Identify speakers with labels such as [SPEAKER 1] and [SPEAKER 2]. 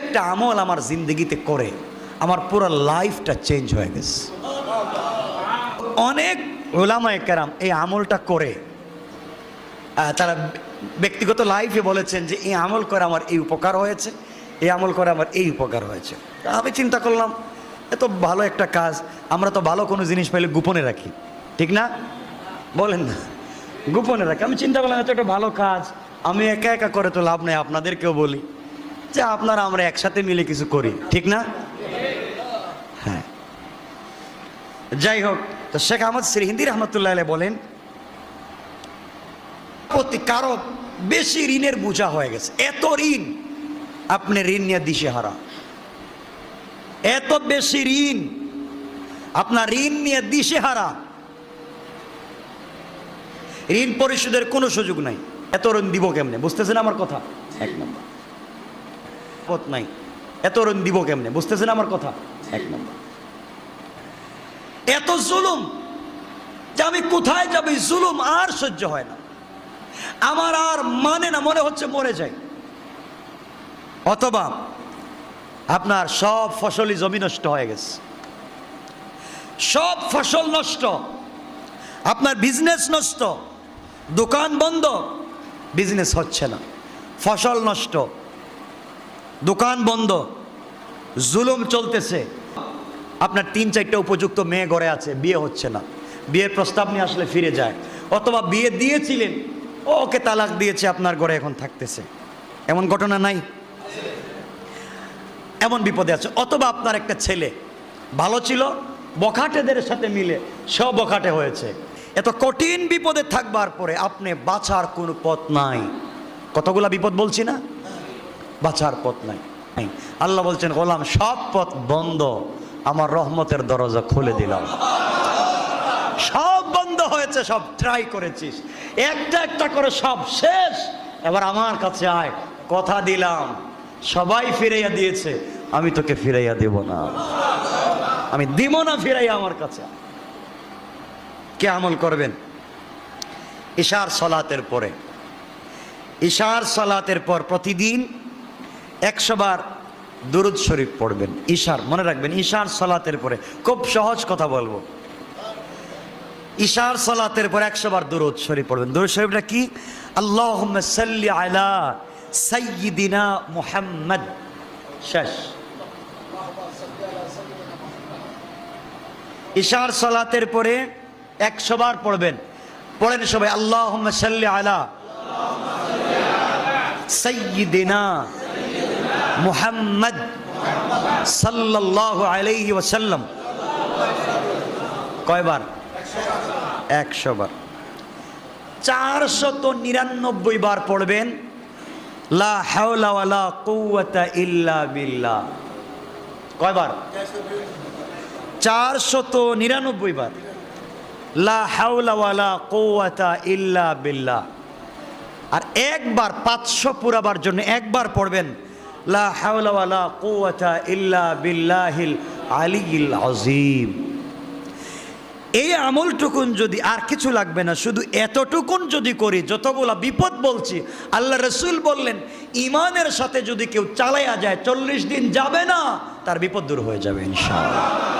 [SPEAKER 1] একটা আমল আমার জিন্দগিতে করে, আমার পুরো লাইফটা চেঞ্জ হয়ে গেছে। অনেক ওলামায় কেরাম এই আমলটা করে তারা ব্যক্তিগত লাইফে বলেছেন যে, এই আমল করে আমার এই উপকার হয়েছে, এই আমল করে আমার এই উপকার হয়েছে। আমি চিন্তা করলাম এত ভালো একটা কাজ, আমরা তো ভালো কোনো জিনিস পাইলে গোপনে রাখি। ঠিক না? বলেন না। গোপনে রাখি। আমি চিন্তা করলাম এত একটা ভালো কাজ, আমি একা একা করে তো লাভ নেই, আপনাদেরকেও বলি। যে আপনারা আমরা একসাথে মিলে কিছু করি, ঠিক না? হ্যাঁ। যাই হোক, তো শেখ আহমদ শ্রীহিন্দি রহমতুল্লাহ বলেন, প্রতি কারও বেশি ঋণের বোঝা হয়ে গেছে। এত ঋণ, আপনি ঋণ নিয়ে দিশে হারা এত বেশি ঋণ, আপনার ঋণ নিয়ে দিশে হারা ঋণ পরিশোধের কোনো সুযোগ নাই। এত ঋণ দিব কেমনে? বুঝতেছেন আমার কথা? এক নম্বর। পথ নাই। এত ঋণ দিব কেমনে? বুঝতেছেন আমার কথা? এক নম্বর। এত জুলুম যে আমি কোথায় যাবি জুলুম আর সহ্য হয় না। আমার আর মানে না, মনে হচ্ছে মরে যাই। অথবা আপনার সব ফসলই জমি নষ্ট হয়ে গেছে। সব ফসল নষ্ট। আপনার বিজনেস নষ্ট। দোকান বন্ধ। বিজনেস হচ্ছে না। ফসল নষ্ট। দোকান বন্ধ। জুলুম চলতেছে। আপনার তিন, চারটা উপযুক্ত মেয়ে ঘরে আছে, বিয়ে হচ্ছে না। বিয়ের প্রস্তাব নিয়ে আসলে ফিরে যায়। অথবা বিয়ে দিয়েছিলেন, ওকে তালাক দিয়েছে, আপনার ঘরে এখন থাকতেছে। এমন ঘটনা নাই? এমন বিপদে আছে। অথবা আপনার একটা ছেলে, ভালো ছিল, বখাটেদের সাথে মিলে সব বখাটে হয়েছে। এত কঠিন বিপদে থাকবার পরে আপনি বাঁচার কোনো পথ নাই। কতগুলা বিপদ বলছি না? বাঁচার পথ নাই। আল্লাহ বলছেন, গোলাম, সব পথ বন্ধ। আমার রহমতের দরজা খুলে দিলাম। সব বন্ধ হয়েছে, সব ট্রাই করেছিস। একটা একটা করে সব শেষ। এবার আমার কাছে আয়, কথা দিলাম। সবাই ফিরাইয়া দিয়েছে, আমি তোকে ফিরাইয়া দেব না। আমি দিব না ফিরাইয়া আমার কাছে। কে আমল করবেন? ইশার সলাতের পরে। ইশার সলাতের পর প্রতিদিন একশো বার দুরুদ শরীফ পড়বেন, ঈশার, মনে রাখবেন, ঈশার সলাতের পরে, খুব সহজ কথা বলব। ঈশার সলাতের পর একশো বার দুরুদ শরীফ পড়বেন। দুরুদ শরীফটা কি? আল্লাহ আলা সাইয়িদিনা মুহাম্মদ। শেষ। ঈশার সলাতের পরে একশো বার পড়বেন। পড়েন সবাই আল্লাহ সাল্লি আলা সাইয়িদিনা মুহাম্মদ সাল্লাল্লাহু আলাইহি ওয়াসাল্লাম। কয়বার? একশো বার। চারশত নিরানব্বই বার পড়বেন, লা হাওলা কুওয়াতা ইল্লা বিল্লাহ। কয়বার? চারশত নিরানব্বই বার, লা হাওলা কুওয়াতা ইল্লা বিল্লাহ। আর একবার পাঁচশো পুরাবার জন্য একবার পড়বেন লা হাওলা ওয়ালা কুওয়াতা ইল্লা বিল্লাহিল আলিয়িল আযীম। এই আমলটুকুন যদি আর কিছু লাগবে না, শুধু এতটুকুন যদি করি, যতগুলা বিপদ বলছি, আল্লাহ রসুল বললেন ইমানের সাথে যদি কেউ চালাইয়া যায়, চল্লিশ দিন যাবে না, তার বিপদ দূর হয়ে যাবে ইনশাআল্লাহ।